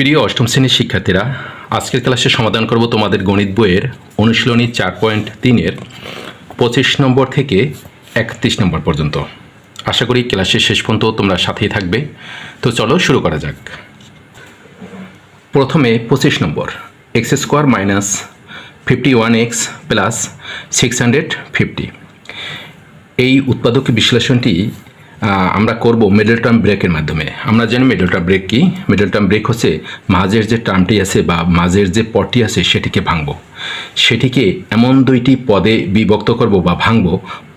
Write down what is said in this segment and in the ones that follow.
প্রিয় অষ্টম শ্রেণির শিক্ষার্থীরা, আজকের ক্লাসে সমাধান করব তোমাদের গণিত বইয়ের অনুশীলনী চার পয়েন্ট তিনের পঁচিশ নম্বর থেকে একত্রিশ নম্বর পর্যন্ত। আশা করি ক্লাসের শেষ পর্যন্ত তোমরা সাথেই থাকবে। তো চলো শুরু করা যাক। প্রথমে পঁচিশ নম্বর, x square minus fifty one x plus six hundred fifty. এই উৎপাদক বিশ্লেষণটি আমরা করব মিডল টার্ম ব্রেকের মাধ্যমে। আমরা জানি মিডল টার্ম ব্রেক কি? মিডল টার্ম ব্রেক হচ্ছে মাঝের যে টার্মটি আছে বা মাঝের যে পদটি আছে সেটিকে ভাঙবো। সেটিকে এমন দুইটি পদে বিভক্ত করব বা ভাঙবো।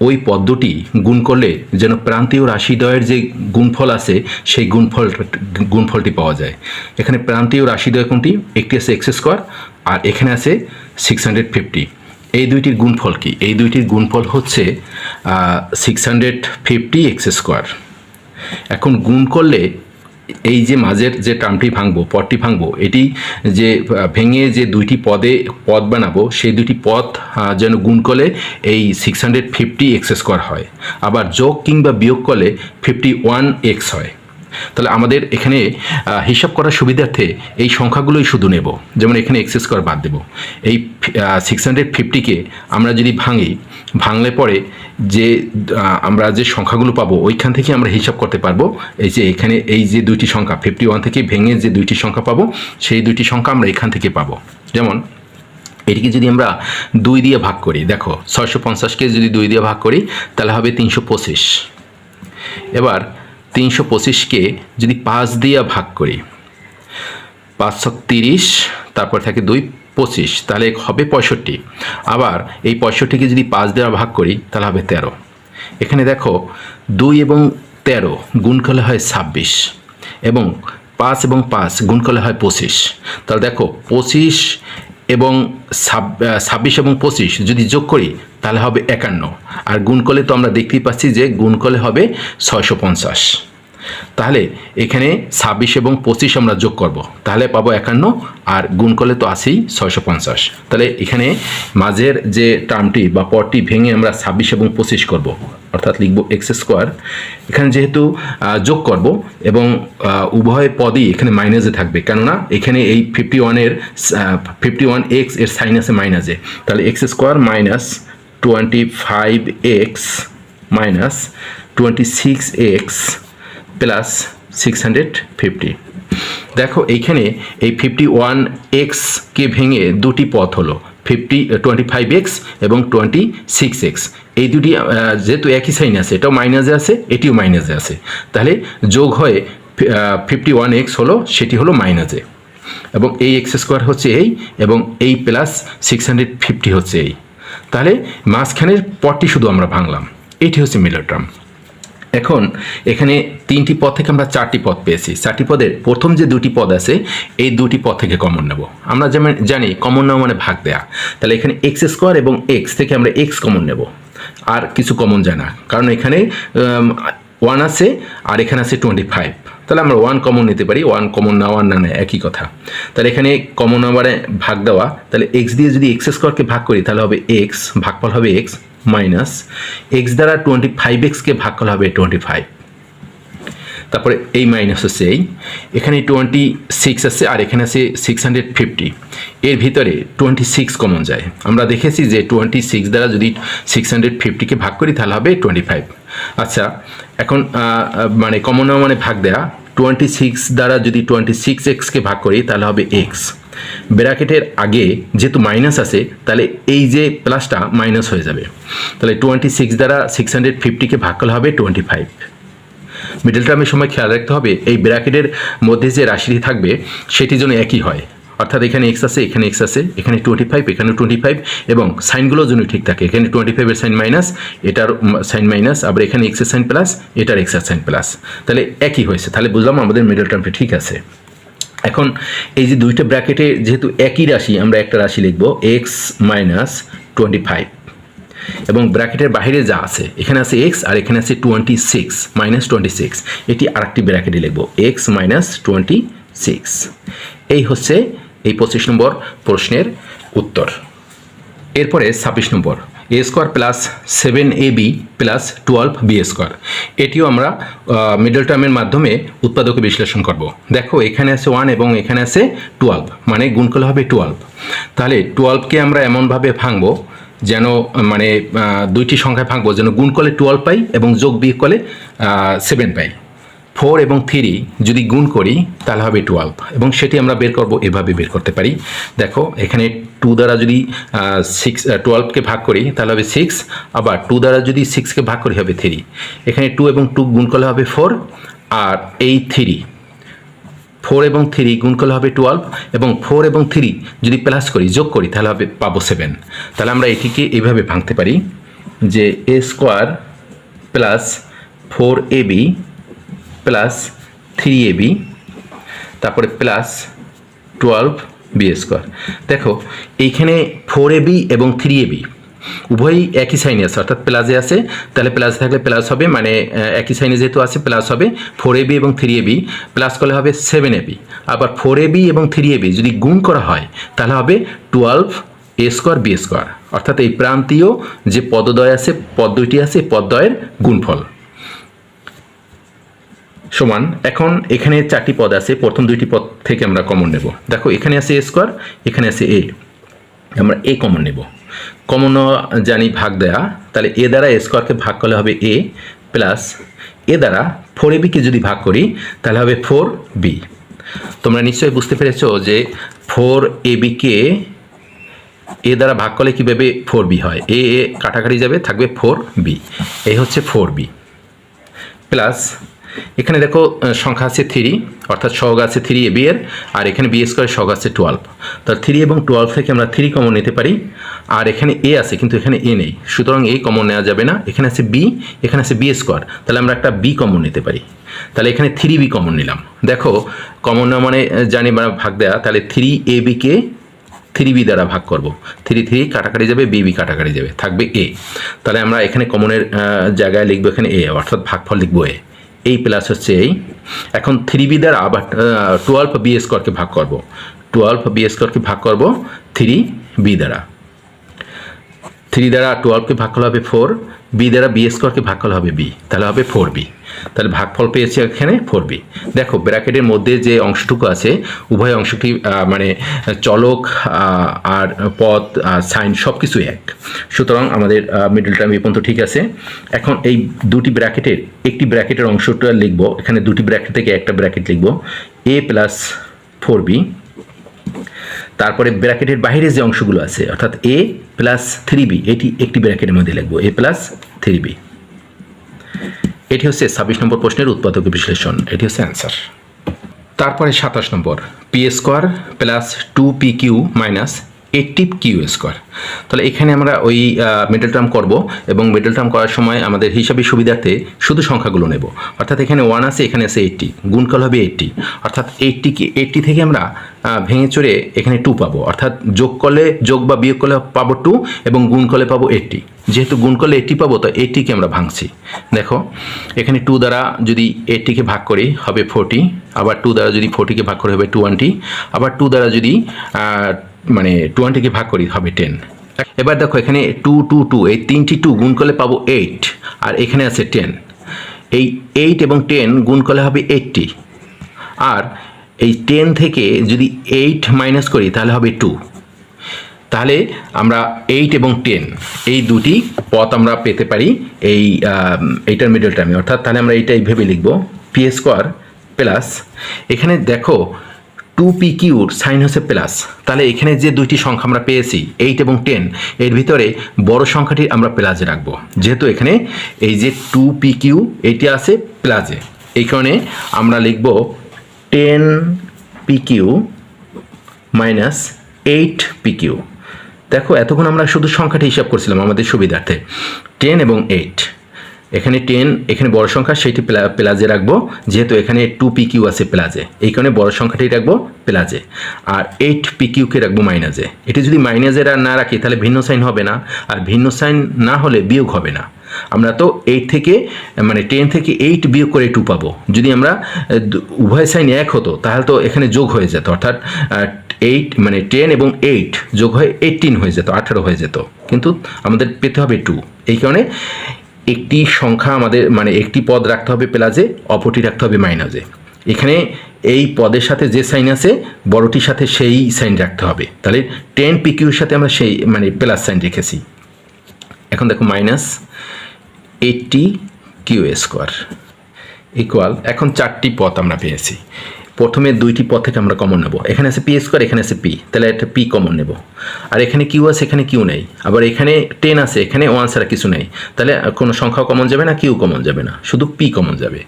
ওই পদ দুটি গুণ করলে যেন প্রান্তীয় রাশিদ্বয়ের যে গুণফল আছে, সেই গুণফল, গুণফলটি পাওয়া যায়। এখানে প্রান্তীয় রাশিদ্বয় কোনটি? একটি আছে এক্স স্কোয়ার আর এখানে আছে সিক্স হান্ড্রেড ফিফটি এই দুইটির গুণফল কি? এই দুইটির গুণফল হচ্ছে six hundred fifty x square এখন গুণ করলে এই যে মাঝের যে টার্মটি ভাঙবো, পদটি ভাঙবো, এটি যে ভেঙে যে দুইটি পদে পদ বানাবো, সেই দুটি পদ যেন গুণ করলে এই six hundred fifty x square হয়। আবার যোগ কিংবা বিয়োগ করলে ফিফটি ওয়ান এক্স হয়। তাহলে আমাদের এখানে হিসাব করার সুবিধার্থে এই সংখ্যাগুলোই শুধু নেব। যেমন এখানে এক্স স্কোয়ার বাদ দেব। এই সিক্স হান্ড্রেড ফিফটিকে আমরা যদি ভাঙি, ভাঙলে পরে যে আমরা যে সংখ্যাগুলো পাবো, ওইখান থেকে আমরা হিসাব করতে পারব। এই যে এখানে এই যে দুইটি সংখ্যা ফিফটি ওয়ান থেকে ভেঙে যে দুইটি সংখ্যা পাবো, সেই দুইটি সংখ্যা আমরা এখান থেকে পাবো। যেমন, এটিকে যদি আমরা দুই দিয়ে ভাগ করি, দেখো, ছয়শো পঞ্চাশকে যদি দুই দিয়ে ভাগ করি, তাহলে হবে তিনশো পঁচিশ। এবার, তিনশো পঁচিশকে যদি পাঁচ দিয়ে ভাগ করি, পাঁচশো তিরিশ, তারপর থাকে দুই পঁচিশ, তাহলে হবে পঁয়ষট্টি। আবার এই পঁয়ষট্টিকে যদি পাঁচ দেওয়া ভাগ করি, তাহলে হবে তেরো। এখানে দেখো, দুই এবং তেরো গুণ করলে হয় ছাব্বিশ এবং পাঁচ এবং পাঁচ গুণ করলে হয় পঁচিশ। তাহলে দেখো, পঁচিশ এবং ছাব- ছাব্বিশ এবং পঁচিশ যদি যোগ করি, তাহলে হবে একান্ন। আর গুণ করলে তো আমরা দেখতেই পাচ্ছি যে গুণ করলে হবে ছয়শো পঞ্চাশ। তাহলে এখানে ছাব্বিশ এবং পঁচিশ আমরা যোগ করব। তাহলে পাবো একান্ন, আর গুণ করলে তো আছেই ছয়শো পঞ্চাশ। তাহলে এখানে মাঝের যে টার্মটি বা পদটি ভেঙে আমরা ছাব্বিশ এবং পঁচিশ করব, অর্থাৎ লিখব এক্স স্কোয়ার। এখানে যেহেতু যোগ করব এবং উভয় পদই এখানে মাইনাসে থাকবে, কেননা এখানে এই ফিফটি ওয়ানের ফিফটি ওয়ান এক্সের সাইন আছে মাইনাসে তাহলে x square minus twenty five x minus twenty six x plus six hundred fifty দেখো, এইখানে এই ফিফটি ওয়ান এক্সকে ভেঙে দুটি পথ হলো ফিফটি টোয়েন্টি ফাইভ এক্স এবং টোয়েন্টি সিক্স এক্স এই দুটি যেহেতু একই সাইন আছে, এটাও মাইনাসে আছে, এটিও মাইনাসে আছে। তাহলে যোগ হয়ে ফিফটি ওয়ান এক্স হলো, সেটি হলো মাইনাসে এবং এই এক্স স্কোয়ার হচ্ছে এই, এবং এই প্লাস সিক্স হান্ড্রেড ফিফটি হচ্ছে এই। তাহলে মাঝখানের পদটি শুধু আমরা ভাঙলাম, এটি হচ্ছে মিডল টার্ম এখন এখানে তিনটি পদ থেকে আমরা চারটি পদ পেয়েছি। চারটি পদের প্রথম যে দুটি পদ আছে, এই দুটি পদ থেকে কমন নেব। আমরা যেমন জানি কমন নেওয়া মানে ভাগ দেয়া। তাহলে এখানে এক্স স্কোয়ার এবং এক্স থেকে আমরা এক্স কমন নেব। আর কিছু কমন যায় না। কারণ এখানে ওয়ান আছে আর এখানে আছে টোয়েন্টি ফাইভ তাহলে আমরা ওয়ান কমন নিতে পারি ওয়ান কমন না ওয়ান না একই কথা। তাহলে এখানে কমন নাম্বারে ভাগ দেওয়া, তাহলে এক্স দিয়ে যদি এক্স স্কোয়ারকে ভাগ করি, তাহলে হবে এক্স ভাগফল হবে এক্স মাইনাস এক্স দ্বারা টোয়েন্টি ফাইভ এক্সকে ভাগ করা হবে টোয়েন্টি ফাইভ তারপরে এই মাইনাস হচ্ছে এই। এখানে টোয়েন্টি সিক্স আছে আর এখানে আছে সিক্স হান্ড্রেড ফিফটি এর ভিতরে টোয়েন্টি সিক্স কমন যায়। আমরা দেখেছি যে টোয়েন্টি সিক্স দ্বারা যদি সিক্স হান্ড্রেড ফিফটিকে ভাগ করি, তাহলে হবে টোয়েন্টি ফাইভ আচ্ছা এখন মানে কমন মানে ভাগ দেয়া। টোয়েন্টি সিক্স দ্বারা যদি টোয়েন্টি সিক্স এক্সকে ভাগ করি, তাহলে হবে এক্স ব্র্যাকেটের আগে যেহেতু মাইনাস আছে, তাহলে এই যে প্লাসটা মাইনাস হয়ে যাবে। তাহলে টোয়েন্টি সিক্স দ্বারা সিক্স হান্ড্রেড ফিফটিকে ভাগ করলে হবে টোয়েন্টি ফাইভ মিডল টার্মের সময় খেয়াল রাখতে হবে, এই ব্র্যাকেটের মধ্যে যে রাশিটি থাকবে সেটি যেন একই হয়। অর্থাৎ এখানে এক্স আছে, এখানে এক্স আছে, এখানে টোয়েন্টি ফাইভ এখানে টোয়েন্টি ফাইভ এবং সাইনগুলো যেন ঠিক থাকে, এখানে টোয়েন্টি ফাইভের সাইন মাইনাস এটার সাইন মাইনাস আবার এখানে এক্সের সাইন প্লাস এটার এক্সের সাইন প্লাস তাহলে একই হয়েছে। তাহলে বুঝলাম আমাদের মিডল টার্মটা ঠিক আছে। এখন এই যে দুইটা ব্র্যাকেটে যেহেতু একই রাশি, আমরা একটা রাশি লিখব এক্স মাইনাস টোয়েন্টি ফাইভ এবং ব্র্যাকেটের বাইরে যা আছে, এখানে আছে এক্স আর এখানে আছে twenty six minus twenty six এটি আরেকটি ব্র্যাকেটে লিখব এক্স মাইনাস টোয়েন্টি সিক্স এই হচ্ছে এই পঁচিশ নম্বর প্রশ্নের উত্তর। এরপরে ছাব্বিশ নম্বর, a square plus seven a b plus twelve b square. এটিও আমরা মিডল টার্মের মাধ্যমে উৎপাদকে বিশ্লেষণ করব। দেখো, এখানে আছে ওয়ান এবং এখানে আছে টুয়েলভ মানে গুণ করলে হবে টুয়েলভ। তাহলে টুয়েলভকে আমরা এমনভাবে ভাঙবো যেন মানে দুইটি সংখ্যায় ভাঙবো, যেন গুণ করলে টুয়েলভ পাই এবং যোগ বিয়োগ করলে সেভেন পাই। ফোর এবং থ্রি যদি গুণ করি, তাহলে হবে টুয়েলভ এবং সেটি আমরা বের করব, এভাবে বের করতে পারি। দেখো, এখানে টু দ্বারা যদি সিক্স টুয়েলভকে ভাগ করি, তাহলে হবে সিক্স আবার টু দ্বারা যদি সিক্সকে ভাগ করি, হবে থ্রি এখানে টু এবং টু গুণ করলে হবে ফোর আর এই থ্রি ফোর এবং থ্রি গুণ করলে হবে টুয়েলভ এবং ফোর এবং থ্রি যদি প্লাস করি, যোগ করি, তাহলে হবে, পাবো সেভেন তাহলে আমরা এটিকে এইভাবে ভাঙতে পারি যে a square plus four a b plus three a b তারপরে প্লাস টুয়েলভ বি স্কোয়ার দেখো, এইখানে ফোর এ বি এবং থ্রি এ বি উভয়ই একই সাইনে আছে অর্থাৎ প্লাসে আছে, তাহলে প্লাস থাকলে প্লাস হবে মানে একই সাইনে যেহেতু আছে প্লাস হবে ফোর এ বি এবং থ্রি এ বি প্লাস করলে হবে সেভেন এ বি আবার ফোর এ বি এবং থ্রি এ বি যদি গুণ করা হয়, তাহলে হবে twelve a square b square অর্থাৎ এই প্রান্তীয় যে পদদ্বয় আছে, পদ দুইটি আছে পদদ্বয়ের গুণফল। সমান, এখন এখানে চারটি পদ আছে, প্রথম দুইটি পদ থেকে আমরা কমন নেব। দেখো, এখানে আছে এ স্কোয়ার এখানে আছে এ আমরা এ কমন নেব। কমন জানি ভাগ দেয়া, তাহলে এ দ্বারা এ স্কোয়ারকে ভাগ করলে হবে এ প্লাস এ দ্বারা ফোর এ বিকে যদি ভাগ করি, তাহলে হবে ফোর বি তোমরা নিশ্চয়ই বুঝতে পেরেছ যে ফোর এ বিকে এ দ্বারা ভাগ করলে কীভাবে ফোর বি হয়? এ এ কাটাকাটি যাবে, থাকবে ফোর বি এই হচ্ছে ফোর বি প্লাস এখানে দেখো সংখ্যা আছে থ্রি অর্থাৎ সহগ আছে থ্রি এ বি এর, আর এখানে বি স্কোয়ার সহগ আছে টুয়েলভ তাহলে থ্রি এবং টুয়েলভ থেকে আমরা থ্রি কমন নিতে পারি, আর এখানে এ আছে, কিন্তু এখানে এ নেই। সুতরাং এই কমন নেওয়া যাবে না। এখানে আছে বি এখানে আছে বি স্কোয়ার তাহলে আমরা একটা বি কমন নিতে পারি। তাহলে এখানে থ্রি বি কমন নিলাম। দেখো কমন নেওয়া মানে জানি আমরা ভাগ দেয়া, তাহলে থ্রি এ বিকে থ্রি বি দ্বারা ভাগ করব। থ্রি থ্রি কাটাকাটি যাবে বি বি কাটাকাটি যাবে। থাকবে এ তাহলে আমরা এখানে কমনের জায়গায় লিখব এখানে এ অর্থাৎ ভাগফল লিখব এ এই প্লাস হচ্ছে এই এখন থ্রি বি দ্বারা আবার টুয়েলভ বি স্কোয়ারকে ভাগ করব। টুয়েলভ বি স্কোয়ারকে ভাগ করব থ্রি বি দ্বারা। থ্রি দ্বারা টুয়েলভকে ভাগ করলে হবে ফোর বি দ্বারা বি স্কোয়ারকে ভাগ করলে হবে বি তাহলে হবে ফোর বি তাহলে ভাগফল পেয়েছি এখানে ফোর বি। দেখো, ব্র্যাকেটের মধ্যে যে অংশটুকু আছে, উভয় অংশটি মানে চলক আর পদ সাইন সব কিছু এক। সুতরাং আমাদের মিডল টার্ম এই পর্যন্ত ঠিক আছে। এখন এই দুটি ব্র্যাকেটের, একটি ব্র্যাকেটের অংশটা লিখব, এখানে দুটি ব্র্যাকেট থেকে একটা ব্র্যাকেট লিখব। A plus four b. তারপরে ব্র্যাকেটের বাইরে যে অংশগুলো আছে, অর্থাৎ এ প্লাস থ্রি বি, এটি একটি ব্র্যাকেটের মধ্যে লিখব, এ প্লাস থ্রি বি। এটি হচ্ছে ছাব্বিশ নম্বর প্রশ্নের উৎপাদক বিশ্লেষণ। এটি হচ্ছে অ্যান্সার তারপরে সাতাশ নম্বর p square plus two p q minus eighty q square তাহলে এখানে আমরা ওই মিডল টার্ম করব এবং মিডল টার্ম করার সময় আমাদের হিসাবে সুবিধার্থে শুধু সংখ্যাগুলো নেব। অর্থাৎ এখানে ওয়ান আছে, এখানে আছে এইটটি গুণকাল হবে এইটটি অর্থাৎ এইটটি কি এইটটি থেকে আমরা ভেঙে চড়ে এখানে টু পাবো। অর্থাৎ যোগ করলে যোগ বা বিয়োগ করলে পাবো টু এবং গুণ করলে পাবো এইটটি যেহেতু গুণ করলে এইটটি পাবো, তো এইটটিকে আমরা ভাঙছি। দেখো, এখানে টু দ্বারা যদি এইটটিকে ভাগ করি, হবে ফোরটি আবার টু দ্বারা যদি ফোরটিকে ভাগ করে, হবে টোয়েন্টি আবার টু দ্বারা যদি মানে টোয়েন্টিকে ভাগ করি, হবে টেন এবার দেখো, এখানে টু টু টু এই তিনটি টু গুণ করলে পাবো এইট আর এখানে আছে টেন এই এইট এবং টেন গুণ করলে হবে এইটটি আর এই টেন থেকে যদি এইট মাইনাস করি, তাহলে হবে টু তাহলে আমরা এইট এবং টেন এই দুটি পথ আমরা পেতে পারি এই এইটার মিডল টার্মে অর্থাৎ তাহলে আমরা এইটা এইভাবে লিখব পি স্কোয়ার প্লাস এখানে দেখো টু পি কিউর সাইন হচ্ছে প্লাস তাহলে এখানে যে দুইটি সংখ্যা আমরা পেয়েছি এইট এবং টেন এর ভিতরে বড় সংখ্যাটি আমরা প্লাসে রাখব। যেহেতু এখানে এই যে টু পি কিউ এইটি আছে প্লাসে এইখানে আমরা লিখব ten p q minus eight p q দেখো, এতক্ষণ আমরা শুধু সংখ্যাটি হিসাব করছিলাম আমাদের সুবিধার্থে। টেন এবং এইট। এখানে টেন, এখানে বড় সংখ্যা প্লা- প্লাজে রাখব। যেহেতু এখানে টু পি আছে প্লাজে। এই কারণে বড় সংখ্যাটি রাখব প্লাজে। আর এইট পি কিউকে রাখব মাইনাজে এটি যদি মাইনাজে না রাখি, তাহলে ভিন্ন সাইন হবে না। আর ভিন্ন সাইন না হলে বিয়োগ হবে না। আমরা তো এইট থেকে মানে টেন থেকে এইট বিয়োগ করে টু পাবো। যদি আমরা উভয় সাইন এক হতো, তাহলে তো এখানে যোগ হয়ে যেত, অর্থাৎ এইট মানে টেন এবং এইট যোগ হয়ে এইটিন হয়ে যেত, আঠারো হয়ে যেত। কিন্তু আমাদের পেতে হবে টু এই কারণে একটি সংখ্যা আমাদের মানে একটি পদ রাখতে হবে প্লাসে, অপরটি রাখতে হবে মাইনাসে এখানে এই পদের সাথে যে সাইন আছে, বড়টির সাথে সেই সাইন রাখতে হবে। তাহলে টেন পিকিউর সাথে আমরা সেই মানে প্লাস সাইন রেখেছি। এখন দেখো minus eighty q square equal এখন চারটি পথ আমরা পেয়েছি। প্রথমে দুইটি পথ থেকে আমরা কমন নেব। এখানে আছে পি স্কোয়ার, এখানে আছে পি তাহলে একটা পি কমন নেব। আর এখানে কিউ আছে, এখানে কিউ নেই। আবার এখানে টেন আছে, এখানে ওয়ান ছাড়া কিছু নেই। তাহলে কোনো সংখ্যা কমন যাবে না কিউ কমন যাবে না। শুধু পি কমন যাবে।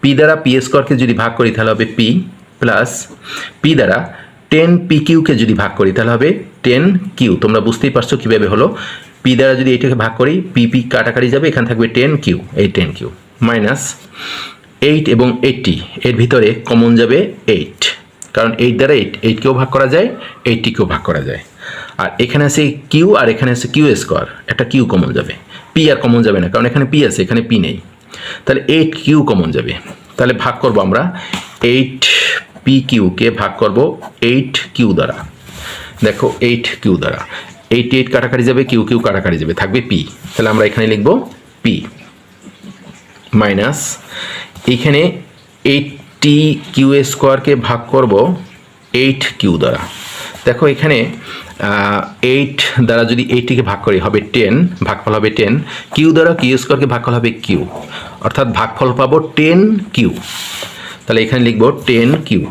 পি দ্বারা পি স্কোয়ারকে যদি ভাগ করি, তাহলে হবে পি প্লাস পি দ্বারা টেন পি কিউকে যদি ভাগ করি, তাহলে হবে টেন কিউ তোমরা বুঝতেই পারছ কীভাবে হলো? পি দ্বারা যদি এটাকে ভাগ করি পি পি কাটাকাটি যাবে, এখানে থাকবে টেন কিউ এই টেন কিউ মাইনাস এইট এবং এইটটি এর ভিতরে কমন যাবে এইট কারণ এইট দ্বারা এইট এইটকেও ভাগ করা যায় এইটটিকেও ভাগ করা যায়। আর এখানে আছে কিউ আর এখানে আছে কিউ স্কোয়ার একটা কিউ কমন যাবে। পি আর কমন যাবে না, কারণ এখানে পি আছে, এখানে পি নেই। তাহলে এইট কিউ কমন যাবে। তাহলে ভাগ করব আমরা এইট পি কিউকে ভাগ করব? এইট কিউ দ্বারা। দেখো এইট কিউ দ্বারা। এইট এইট কাটাকাটি যাবে, কিউ কিউ কাটাকাটি যাবে। থাকবে পি। তাহলে আমরা এখানে লিখব পি মাইনাস এইখানে এইটটি কিউ স্কোয়ারকে ভাগ করব এইট কিউ দ্বারা। দেখো এখানে এইট দ্বারা যদি এইটটিকে ভাগ করি, হবে টেন, ভাগফল হবে টেন। কিউ দ্বারা কিউ স্কোয়ারকে ভাগফল হবে কিউ। অর্থাৎ ভাগফল পাবো টেন কিউ তাহলে এখানে লিখব টেন কিউ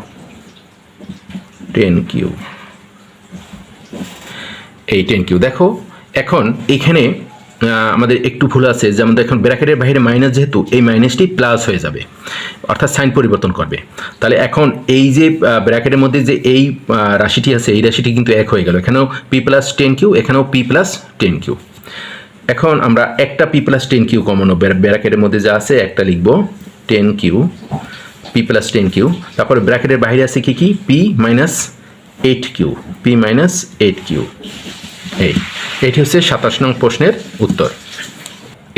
টেন কিউ এই টেন কিউ দেখো, এখন এখানে আমাদের একটু ভুল আছে। যেমন এখন ব্র্যাকেটের বাইরে মাইনাস যেহেতু, এই মাইনাসটি প্লাস হয়ে যাবে। অর্থাৎ সাইন পরিবর্তন করবে। তাহলে এখন এই যে ব্র্যাকেটের মধ্যে যে এই রাশিটি আছে, এই রাশিটি কিন্তু এক হয়ে গেল। এখানেও পি প্লাস টেন কিউ এখানেও পি প্লাস টেন কিউ এখন আমরা একটা p plus ten q common ব্র্যাকেটের মধ্যে যা আছে, একটা লিখব ten q p plus ten q তারপরে ব্র্যাকেটের বাইরে আছে কি কি? P minus eight q, p minus eight q. এই, এটি হচ্ছে সাতাশ নং প্রশ্নের উত্তর।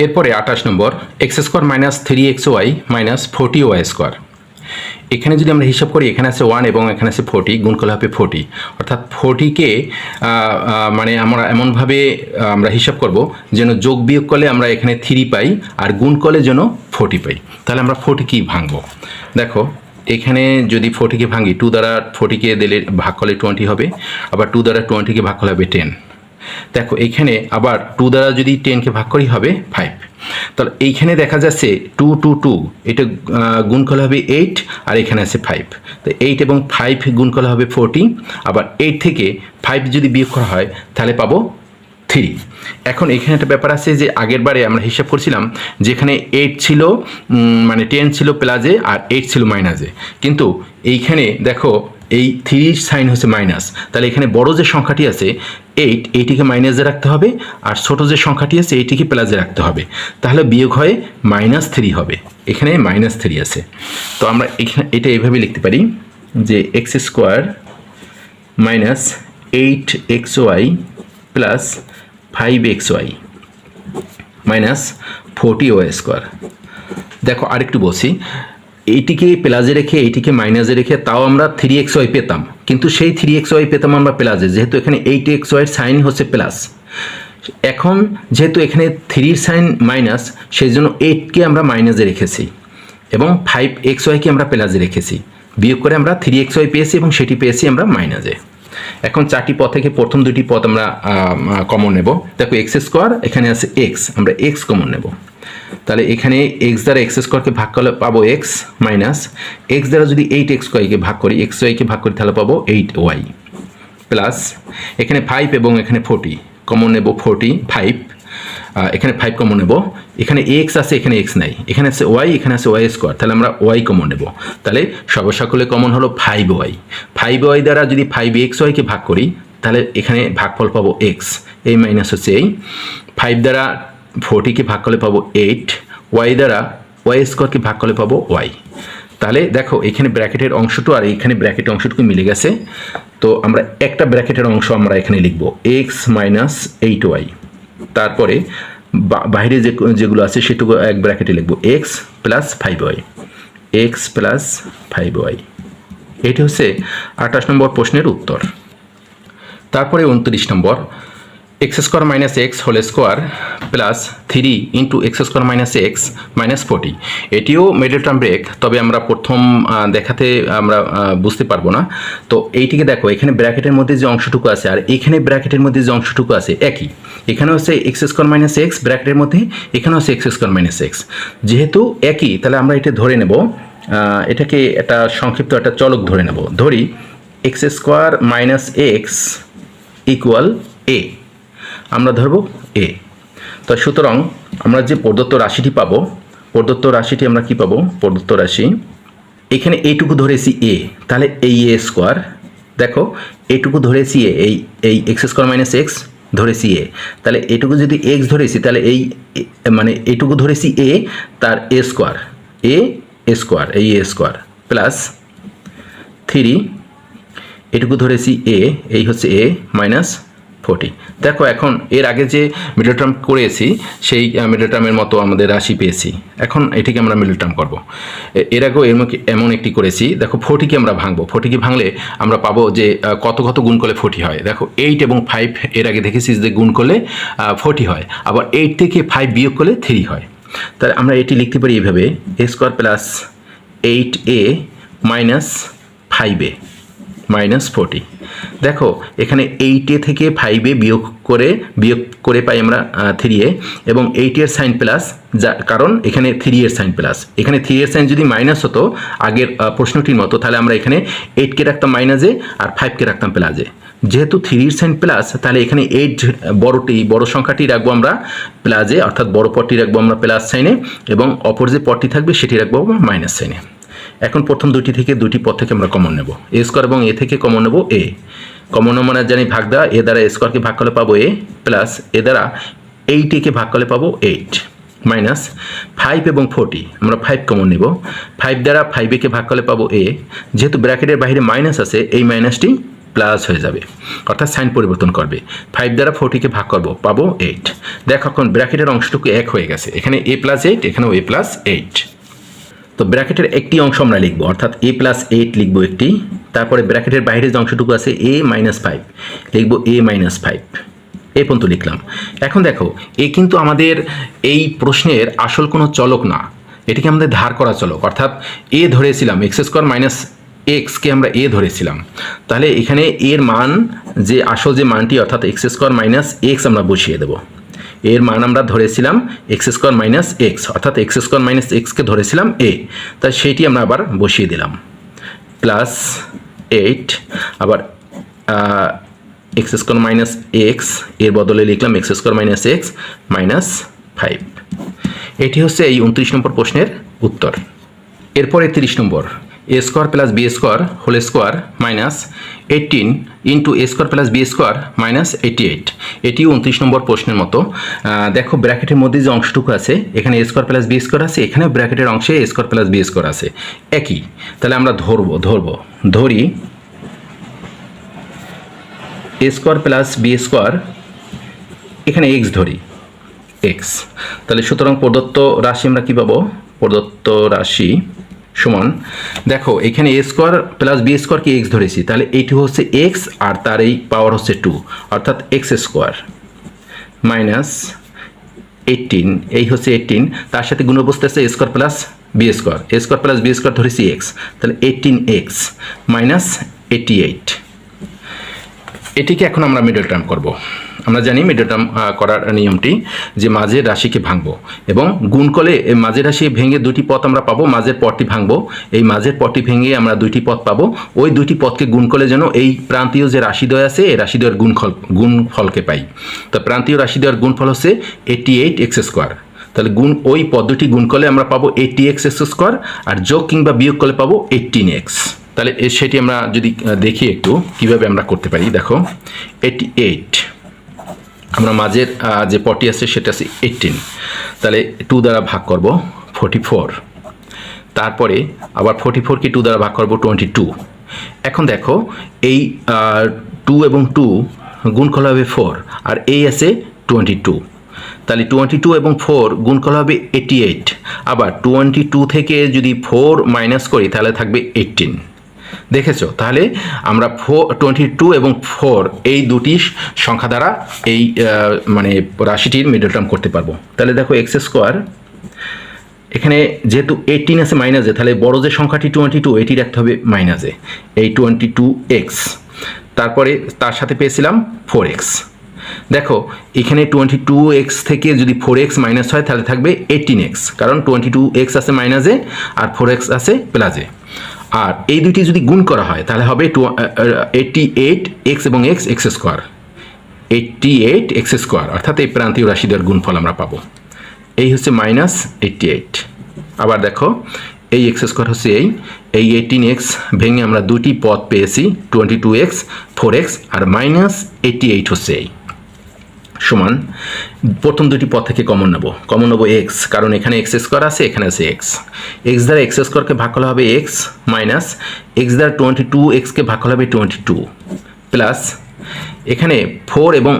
এরপরে আঠাশ নম্বর, x square minus three x y minus forty y square. এখানে যদি আমরা হিসাব করি, এখানে আছে ওয়ান এবং এখানে আছে ফোর্টি, গুণ করলে হবে ফোর্টি। অর্থাৎ ফোর্টিকে মানে আমরা এমনভাবে আমরা হিসাব করব যেন যোগ বিয়োগ করলে আমরা এখানে থ্রি পাই আর গুণ করলে যেন ফোর্টি পাই। তাহলে আমরা ফোর্টিকেই ভাঙবো? দেখো এখানে যদি ফোর্টিকে ভাঙি টু দ্বারা ফোর্টিকে দিলে ভাগ করলে টোয়েন্টি হবে, আবার টু দ্বারা টোয়েন্টিকে ভাগ করলে হবে টেন দেখো এইখানে আবার টু দ্বারা যদি টেনকে ভাগ করি হবে ফাইভ তাহলে এইখানে দেখা যাচ্ছে টু টু টু এটা গুণ করলে হবে এইট আর এখানে আছে ফাইভ তো এইট এবং ফাইভ গুণ করলে হবে ফোরটি আবার এইট থেকে ফাইভ যদি বিয়োগ করা হয়, তাহলে পাবো থ্রি এখন এখানে একটা ব্যাপার আছে যে আগের বারে আমরা হিসাব করছিলাম যেখানে এইট ছিল মানে টেন ছিল প্লাজে আর এইট ছিল মাইনাসে কিন্তু এইখানে দেখো এই থ্রি সাইন হচ্ছে মাইনাস তাহলে এখানে বড় যে সংখ্যাটি আছে এইট এইটিকে মাইনাসে রাখতে হবে আর ছোট যে সংখ্যাটি আছে, এইটিকে প্লাসে রাখতে হবে। তাহলে বিয়োগ হয়ে মাইনাস থ্রি হবে। এখানে মাইনাস থ্রি আছে। তো আমরা এখানে এটা এইভাবে লিখতে পারি যে x square minus eight x y plus five x y minus forty y square দেখো, আরেকটু বলছি। এইটিকে প্লাসে রেখে, এইটিকে মাইনাসে রেখে তাও আমরা থ্রি এক্স ওয়াই পেতাম। কিন্তু সেই থ্রি এক্স ওয়াই পেতাম আমরা প্লাসে। যেহেতু এখানে এইট এক্স ওয়াইয়ের সাইন হচ্ছে প্লাস। এখন যেহেতু এখানে থ্রির সাইন মাইনাস সেই জন্য এইটকে আমরা মাইনাসে রেখেছি। এবং ফাইভ এক্স ওয়াইকে আমরা প্লাসে রেখেছি। বিয়োগ করে আমরা থ্রি এক্স ওয়াই পেয়েছি এবং সেটি পেয়েছি আমরা মাইনাসে এখন চারটি পদ থেকে প্রথম দুটি পদ আমরা কমন নেব। দেখো এক্স স্কোয়ার এখানে আছে এক্স আমরা এক্স কমন নেব। তাহলে এখানে এক্স দ্বারা এক্স স্কোয়ারকে ভাগ করলে পাবো এক্স মাইনাস এক্স দ্বারা যদি এইট এক্স ওয়াইকে ভাগ করি এক্স ওয়াইকে ভাগ করি, তাহলে পাবো এইট ওয়াই প্লাস এখানে ফাইভ এবং এখানে ফোর্টি কমন নেব ফোর্টি ফাইভ এখানে ফাইভ কমন নেব। এখানে এক্স আছে, এখানে এক্স নাই। এখানে আছে ওয়াই এখানে আছে ওয়াই স্কোয়ার তাহলে আমরা ওয়াই কমন নেব। তাহলে সর্বসকলে কমন হলো ফাইভ ওয়াই ফাইভ ওয়াই দ্বারা যদি ফাইভ এক্স ওয়াইকে ভাগ করি, তাহলে এখানে ভাগফল পাবো এক্স এই মাইনাস হচ্ছে এই। ফাইভ দ্বারা ফোরটিকে ভাগ করলে পাবো এইট ওয়াই দ্বারা ওয়াই স্কোয়ারকে ভাগ করলে পাবো ওয়াই তাহলে দেখো, এখানে ব্র্যাকেটের অংশটু আর এখানে ব্র্যাকেটের অংশটুকু মিলে গেছে। তো আমরা একটা ব্র্যাকেটের অংশ আমরা এখানে লিখব। এক্স মাইনাস এইট ওয়াই তারপরে বাইরে যে যেগুলো আছে সেটুকু এক ব্র্যাকেটে লিখব। X plus five y x plus five y এটি হচ্ছে আঠাশ নম্বর প্রশ্নের উত্তর। তারপরে উনত্রিশ নম্বর। X square minus x whole square plus three into x square minus x minus forty এটিও মিডল টার্ম ব্রেক তবে আমরা প্রথম দেখাতে আমরা বুঝতে পারব না। তো এইটিকে দেখো, এখানে ব্র্যাকেটের মধ্যে যে অংশটুকু আছে, আর এখানে ব্র্যাকেটের মধ্যে যে অংশটুকু আছে, একই। এখানে হচ্ছে এক্স স্কোয়ার মাইনাস এক্স ব্র্যাকেটের মধ্যে এখানে হচ্ছে এক্স স্কোয়ার মাইনাস এক্স যেহেতু একই, তাহলে আমরা এটা ধরে নেব এটাকে একটা সংক্ষিপ্ত একটা চলক ধরে নেব। ধরি x square minus x equal a আমরা ধরব এ তো সুতরাং আমরা যে প্রদত্ত রাশিটি পাবো, প্রদত্ত রাশিটি আমরা কি পাবো? প্রদত্ত রাশি। এখানে এইটুকু ধরেছি এ তাহলে এই এ স্কোয়ার দেখো, এইটুকু ধরেছি এই এই এক্স স্কোয়ার মাইনাস এক্স ধরেছি এ তাহলে এটুকু যদি এক্স ধরেছি, তাহলে এই মানে এটুকু ধরেছি এ তার এ স্কোয়ার এ স্কোয়ার এই এ স্কোয়ার প্লাস থ্রি এটুকু ধরেছি এ এই হচ্ছে এ মাইনাস ফোর্টি। দেখো এখন এর আগে যে মিডল টার্ম করেছি, সেই মিডল টার্মের মতো আমাদের রাশি পেয়েছি। এখন এটিকে আমরা মিডল টার্ম করব এর আগেও কি- এমন একটি করেছি, দেখো ফোর্টিকে আমরা ভাঙবো। ফোর্টিকে ভাঙলে আমরা পাবো যে কত কত গুণ করলে ফোর্টি হয়। দেখো এইট এবং ফাইভ এর আগে দেখেছি যে গুণ করলে ফোর্টি হয়। আবার এইট থেকে ফাইভ বিয়োগ করলে থ্রি হয়। তাহলে আমরা এটি লিখতে পারি এইভাবে a square plus eight a minus five a minus forty. দেখো, এখানে এইটে থেকে ফাইভে বিয়োগ করে বিয়োগ করে পাই আমরা থ্রি এ, এবং এইটের সাইন প্লাস যা, কারণ এখানে থ্রি এর সাইন প্লাস এখানে থ্রি এর সাইন যদি মাইনাস হতো, আগের প্রশ্নটির মতো, তাহলে আমরা এখানে এইটকে রাখতাম মাইনাসে আর ফাইভকে রাখতাম প্লাসে যেহেতু থ্রির সাইন প্লাস তাহলে এখানে এইট বড়টি, বড় সংখ্যাটি রাখব আমরা প্লাসে অর্থাৎ বড় পটটি রাখব আমরা প্লাস সাইনে এবং অপর যে পটটি থাকবে, সেটি রাখব আমরা মাইনাস সাইনে এখন প্রথম দুটি থেকে দুটি পদ থেকে আমরা কমন নেব। এ স্কোয়ার এবং এ থেকে কমন নেব এ কমন মানে জানি ভাগ দেওয়া এ দ্বারা এ স্কোয়ারকে ভাগ করলে পাবো এ প্লাস এ দ্বারা এইটিকে ভাগ করলে পাবো এইট মাইনাস ফাইভ এবং ফোরটি আমরা ফাইভ কমন নেব। ফাইভ দ্বারা ফাইভ ফাইভেকে ভাগ করলে পাবো এ যেহেতু ব্র্যাকেটের বাইরে মাইনাস আছে, এই মাইনাসটি প্লাস হয়ে যাবে। অর্থাৎ সাইন পরিবর্তন করবে। ফাইভ দ্বারা ফোরটিকে ভাগ করব, পাবো এইট দেখো এখন ব্র্যাকেটের অংশটুকু এক হয়ে গেছে। এখানে এ প্লাস এইট এখানেও এ প্লাস এইট তো ব্র্যাকেটের একটি অংশ আমরা লিখব, অর্থাৎ এ প্লাস এইট লিখব একটি, তারপরে ব্র্যাকেটের বাইরের যে অংশটুকু আছে এ মাইনাস ফাইভ লিখব এ মাইনাস ফাইভ এ পর্যন্ত লিখলাম। এখন দেখো, এ কিন্তু আমাদের এই প্রশ্নের আসল কোনো চলক না। এটিকে আমাদের ধার করা চলক, অর্থাৎ এ ধরেছিলাম এক্স স্কোয়ার মাইনাস এক্সকে আমরা এ ধরেছিলাম। তাহলে এখানে এর মান, যে আসল যে মানটি, অর্থাৎ এক্স স্কোয়ার মাইনাস এক্স আমরা বসিয়ে দেবো। এর মান আমরা ধরেছিলাম এক্স স্কোয়ার মাইনাস এক্স অর্থাৎ এক্স স্কোয়ার মাইনাস এক্সকে ধরেছিলাম এ তাই সেইটি আমরা আবার বসিয়ে দিলাম। প্লাস এইট আবার এক্স স্কোয়ার মাইনাস এক্সের বদলে লিখলাম x square minus x minus five এটি হচ্ছে এই উনত্রিশ নম্বর প্রশ্নের উত্তর। এরপরে তিরিশ নম্বর। A square plus b square whole square minus eighteen into a square plus b square minus eighty eight এটি উনত্রিশ নম্বর প্রশ্নের মতো। দেখো ব্র্যাকেটের মধ্যে যে অংশটুকু আছে, এখানে a square plus b square আছে এখানে ব্র্যাকেটের অংশে a square plus b square আছে। একই। তাহলে আমরা ধরবো ধরবো। ধরি a square plus b square এখানে এক্স ধরি। এক্স তাহলে সুতরাং প্রদত্ত রাশি আমরা কী পাবো? প্রদত্ত রাশি সমান, দেখো, এখানে a square plus b square কি এক্স ধরেছি, তাহলে এইটি হচ্ছে এক্স আর তার এই পাওয়ার হচ্ছে টু অর্থাৎ এক্স স্কোয়ার মাইনাস এইটিন এই হচ্ছে এইটিন তার সাথে গুণ বসতে আছে a square plus b square a square plus b square ধরেছি এক্স তাহলে eighteen x minus eighty eight এটিকে এখন আমরা মিডল টার্ম করব। আমরা জানি মিডল টার্ম করার নিয়মটি যে মাঝের রাশিকে ভাঙবো এবং গুণ করলে মাঝের রাশি ভেঙে দুটি পথ আমরা পাবো, মাঝের পথটি ভাঙবো। এই মাঝের পথটি ভেঙে আমরা দুইটি পথ পাবো। ওই দুইটি পথকে গুণ করলে যেন এই প্রান্তীয় যে রাশিদ্বয় আছে, এই রাশিদ্বয়ের গুণফল, গুণফলকে পাই। তো প্রান্তীয় রাশিদ্বয়ের গুণফল হচ্ছে এইটি এইট এক্স স্কোয়ার তাহলে গুণ, ওই পদ্ধতি গুণ করলে আমরা পাবো এইটি এক্স এক্স স্কোয়ার আর যোগ কিংবা বিয়োগ করলে পাবো এইটিন এক্স তাহলে সেটি আমরা যদি দেখি একটু কীভাবে আমরা করতে পারি, দেখো। এইটি এইট আমরা মাঝের যে পটি আছে সেটা আছে এইটিন তাহলে টু দ্বারা ভাগ করব ফোর্টি ফোর তারপরে আবার ফোর্টি ফোরকে টু দ্বারা ভাগ করব টোয়েন্টি টু এখন দেখো, এই টু এবং টু গুণ করা হবে ফোর আর এই আছে টোয়েন্টি টু তাহলে টোয়েন্টি টু এবং ফোর গুণ করা হবে এইটি এইট আবার টোয়েন্টি টু থেকে যদি ফোর মাইনাস করি, তাহলে থাকবে এইটিন দেখেছ? তাহলে আমরা ফোর টোয়েন্টি টু এবং ফোর এই দুটি সংখ্যা দ্বারা এই মানে রাশিটির মিডল টার্ম করতে পারব। তাহলে দেখো এক্স স্কোয়ার এখানে যেহেতু এইটিন আছে মাইনাসে তাহলে বড় যে সংখ্যাটি টোয়েন্টি টু এটি রাখতে হবে মাইনাসে এই টোয়েন্টি টু এক্স তারপরে তার সাথে পেয়েছিলাম ফোর এক্স দেখো, এখানে টোয়েন্টি টু এক্স থেকে যদি ফোর এক্স মাইনাস হয়, তাহলে থাকবে এইটিন এক্স কারণ টোয়েন্টি টু এক্স আছে মাইনাসে আর ফোর এক্স আছে প্লাসে আর এই দুইটি যদি গুণ করা হয়, তাহলে হবে টু এইটটি এইট এক্স এবং x x square eighty eight x square অর্থাৎ এই প্রান্তীয় রাশিদের গুণফল আমরা পাবো। এই হচ্ছে মাইনাস এইটটি এইট আবার দেখো, এই এক্স স্কোয়ার হচ্ছে এই এই এইটিন এক্স ভেঙে আমরা দুটি পদ পেয়েছি twenty two x four x আর মাইনাস এইটটি এইট হচ্ছে এই। সমান, প্রথম দুটি পদ থেকে কমন নেব। কমন নেব এক্স কারণ এখানে এক্স স্কোয়ার আছে, এখানে আছে এক্স এক্স দ্বারা এক্স স্কোয়ারকে ভাগ করা হবে এক্স মাইনাস এক্স দ্বারা টোয়েন্টি টু এক্সকে ভাগ করা হবে টোয়েন্টি টু প্লাস এখানে ফোর এবং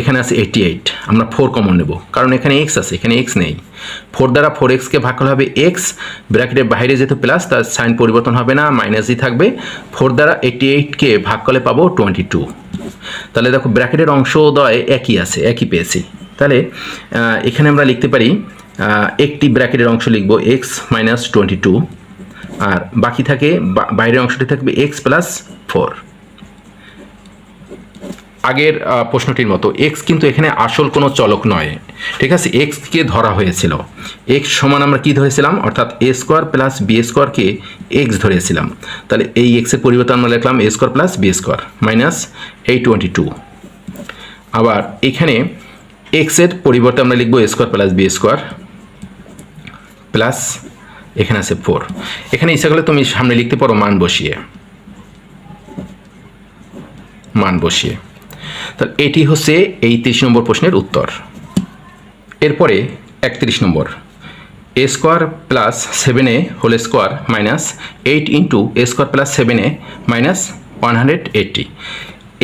এখানে আছে এইটি এইট আমরা ফোর কমন নেব, কারণ এখানে এক্স আছে, এখানে এক্স নেই। ফোর দ্বারা ফোর এক্সকে ভাগ করা হবে এক্স ব্র্যাকেটের বাইরে যেহেতু প্লাস তার সাইন পরিবর্তন হবে না মাইনাসই থাকবে। ফোর দ্বারা এইটি এইটকে ভাগ করলে পাবো টোয়েন্টি টু তাহলে দেখো ব্র্যাকেটের অংশদ্বয় একই আছে, একই পেয়েছি। তাহলে এখানে আমরা লিখতে পারি একটি ব্র্যাকেটের অংশ লিখব এক্স মাইনাস টোয়েন্টি টু আর বাকি থাকে বাইরের অংশটি থাকবে এক্স প্লাস ফোর আগের প্রশ্নটির মতো এক্স কিন্তু এখানে আসল কোনো চলক নয়, ঠিক আছে? এক্সকে ধরা হয়েছিল। এক্স সমান আমরা কি ধরেছিলাম? অর্থাৎ এ স্কোয়ার প্লাস বি স্কোয়ারকে এক্স ধরেছিলাম। তাহলে এই এক্সের পরিবর্তে আমরা লিখলাম a square plus b square minus এই টোয়েন্টি টু আবার এখানে এক্সের পরিবর্তে আমরা লিখব a square plus b square plus এখানে আছে ফোর এখানে ইচ্ছা করলে তুমি সামনে লিখতে পারো মান বসিয়ে। মান বসিয়ে। তাহলে এটি হচ্ছে এই তিরিশ নম্বর প্রশ্নের উত্তর। এরপরে একত্রিশ নম্বর। A square plus seven a whole square minus eight into a square plus seven a minus one hundred eighty.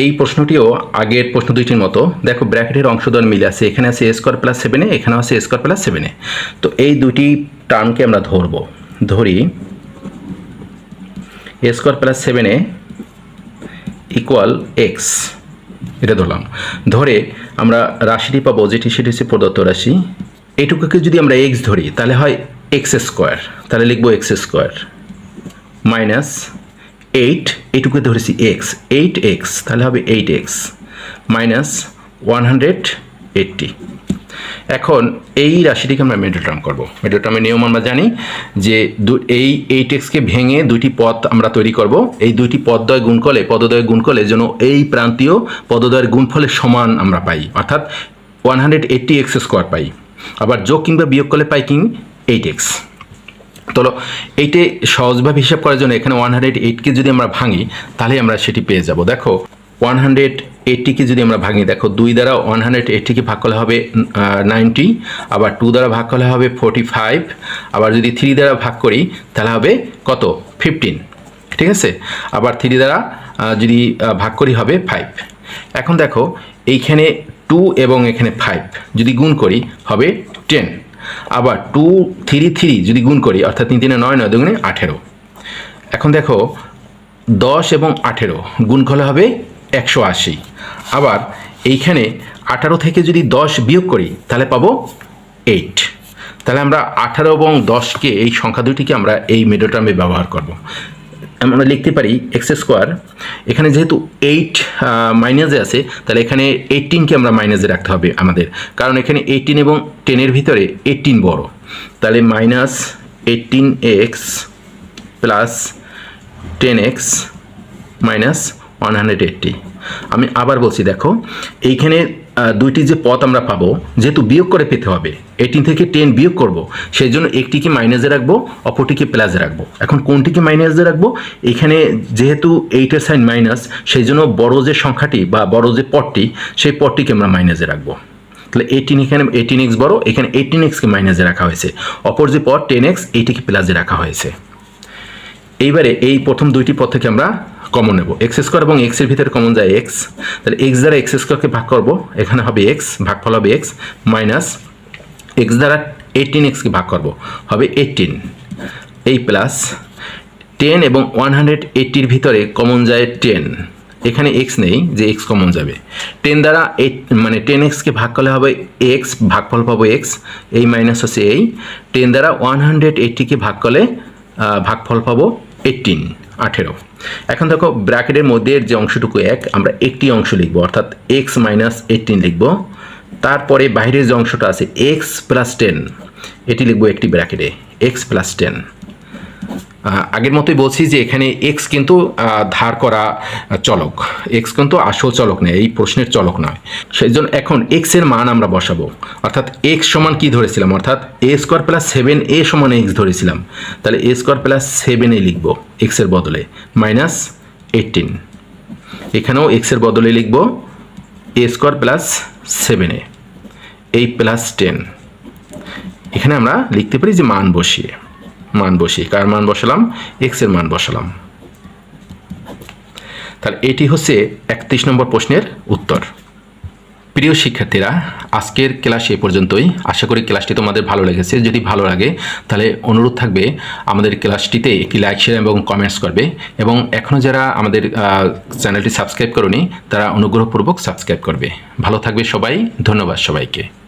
এই প্রশ্নটিও আগের প্রশ্ন দুইটির মতো। দেখো ব্র্যাকেটের অংশদ্বয় মিলে আছে। এখানে আছে এ স্কোয়ার প্লাস সেভেনে এখানে আছে এ স্কোয়ার প্লাস সেভেনে তো এই দুটি টার্মকে আমরা ধরবো। ধরি এ স্কোয়ার প্লাস সেভেনে ইকুয়াল এক্স। এটা ধরলাম। ধরে আমরা রাশিটি পাবো যেটি, সেটি হচ্ছে প্রদত্ত রাশি। এইটুকুকে যদি আমরা এক্স ধরি, তাহলে হয় এক্স স্কোয়ার তাহলে লিখব এক্স স্কোয়ার মাইনাস এইট এইটুকু ধরেছি এক্স এইট এক্স তাহলে হবে eight x minus one hundred eighty এখন এই রাশিটিকে আমরা মিডল টার্ম করব। মিডল টার্মের নিয়ম আমরা জানি যে এই এইট এক্সকে ভেঙে দুইটি পদ আমরা তৈরি করব। এই দুইটি পদদ্বয় গুণ করলে পদদ্বয় গুণ করলে যেন এই প্রান্তীয় পদদ্বয়ের গুণফলের সমান আমরা পাই। অর্থাৎ one hundred eighty x square পাই। আবার যোগ কিংবা বিয়োগ করলে পাই কিং এইট এক্স চলো, এইটে সহজভাবে হিসাব করার জন্য এখানে ওয়ান হান্ড্রেড এইটকে যদি আমরা ভাঙি, তাহলে আমরা সেটি পেয়ে যাব। দেখো ওয়ান হান্ড্রেড এইটটিকে যদি আমরা ভাঙি দেখো দুই দ্বারা ওয়ান হান্ড্রেড এইটটিকে ভাগ করলে হবে নাইনটি আবার টু দ্বারা ভাগ করলে হবে ফোরটি ফাইভ আবার যদি থ্রি দ্বারা ভাগ করি, তাহলে হবে কত? ফিফটিন ঠিক আছে? আবার থ্রি দ্বারা যদি ভাগ করি হবে ফাইভ এখন দেখো, এইখানে টু এবং এখানে ফাইভ যদি গুণ করি, হবে টেন আবার টু থ্রি থ্রি যদি গুণ করি, অর্থাৎ তিন, তিনে নয় নয় দুগুণে আঠেরো। এখন দেখো, দশ এবং আঠেরো গুণ করলে হবে একশো আশি। আবার এইখানে আঠারো থেকে যদি দশ বিয়োগ করি, তাহলে পাবো এইট। তাহলে আমরা আঠারো এবং দশকে এই সংখ্যা দুটিকে আমরা এই মিডল টার্মে ব্যবহার করব। আমরা লিখতে পারি এক্স স্কোয়ার, এখানে যেহেতু এইট মাইনাসে আছে, তাহলে এখানে এইটিনকে আমরা মাইনাসে রাখতে হবে আমাদের। কারণ এখানে এইটিন এবং টেনের ভিতরে এইটিন বড়। তাহলে minus eighteen x plus ten x minus one hundred eighty আমি আবার বলছি, দেখো, এইখানে দুইটি যে পথ আমরা পাবো, যেহেতু বিয়োগ করে পেতে হবে এইটিন থেকে টেন বিয়োগ করব, সেই জন্য একটিকে মাইনাসে রাখব, অপরটিকে প্লাসে রাখব। এখন কোনটিকে মাইনাসে রাখব? এখানে যেহেতু এইটের সাইন মাইনাস সেই জন্য বড় যে সংখ্যাটি বা বড় যে পদটি সেই পদটিকে আমরা মাইনাসে রাখব। তাহলে এইটিন এখানে এইটিন এক্স বড়, এখানে এইটিন এক্সকে মাইনাসে রাখা হয়েছে। অপর যে পদ টেন এক্স এইটিকে প্লাসে রাখা হয়েছে। এইবারে এই প্রথম দুইটি পদ থেকে আমরা কমন নেব। এক্স স্কোয়ার এবং এক্সের ভিতরে কমন যায় এক্স তাহলে এক্স দ্বারা এক্স স্কোয়ারকে ভাগ করব, এখানে হবে এক্স ভাগফল হবে এক্স মাইনাস এক্স দ্বারা এইটিন এক্সকে ভাগ করব, হবে এইটিন এই প্লাস টেন এবং ওয়ান হান্ড্রেড এইটটির ভিতরে কমন যায় টেন এখানে এক্স নেই, যে এক্স কমন যাবে। টেন দ্বারা এইট মানে টেন এক্সকে ভাগ করলে হবে এক্স ভাগফল পাবো এক্স এই মাইনাস হচ্ছে এই। টেন দ্বারা ওয়ান হান্ড্রেড এইটটিকে ভাগ করলে ভাগফল পাবো এইটিন আঠেরো। এখন দেখো ব্র্যাকেটের মধ্যে যে অংশটুকু এক, আমরা একটি অংশ লিখব, অর্থাৎ এক্স মাইনাস এইটিন লিখব। তারপরে বাইরের যে অংশটা আছে এক্স প্লাস টেন এটি লিখব একটি ব্র্যাকেটে এক্স প্লাস টেন আগের মতোই বলছি যে এখানে এক্স কিন্তু ধার করা চলক। এক্স কিন্তু আসল চলক নেই এই প্রশ্নের চলক নয়। সেই জন্য এখন এক্সের মান আমরা বসাবো। অর্থাৎ এক্স সমান কি ধরেছিলাম? অর্থাৎ a square plus seven a সমান এক্স ধরেছিলাম। তাহলে এ স্কোয়ার প্লাস সেভেনে লিখব এক্সের বদলে মাইনাস এইটিন এখানেও এক্সের বদলে লিখব a square plus seven a এই প্লাস টেন এখানে আমরা লিখতে পারি যে মান বসিয়ে। মান বসিয়ে কার মান বসালাম? এক্সের মান বসালাম। তাহলে এটি হচ্ছে একত্রিশ নম্বর প্রশ্নের উত্তর। প্রিয় শিক্ষার্থীরা, আজকের ক্লাস এ পর্যন্তই। আশা করি ক্লাসটি তোমাদের ভালো লেগেছে। যদি ভালো লাগে, তাহলে অনুরোধ থাকবে, আমাদের ক্লাসটিতে একটি লাইক, শেয়ার এবং কমেন্টস করবে। এবং এখনও যারা আমাদের চ্যানেলটি সাবস্ক্রাইব করনি, তারা অনুগ্রহপূর্বক সাবস্ক্রাইব করবে। ভালো থাকবে সবাই। ধন্যবাদ সবাইকে।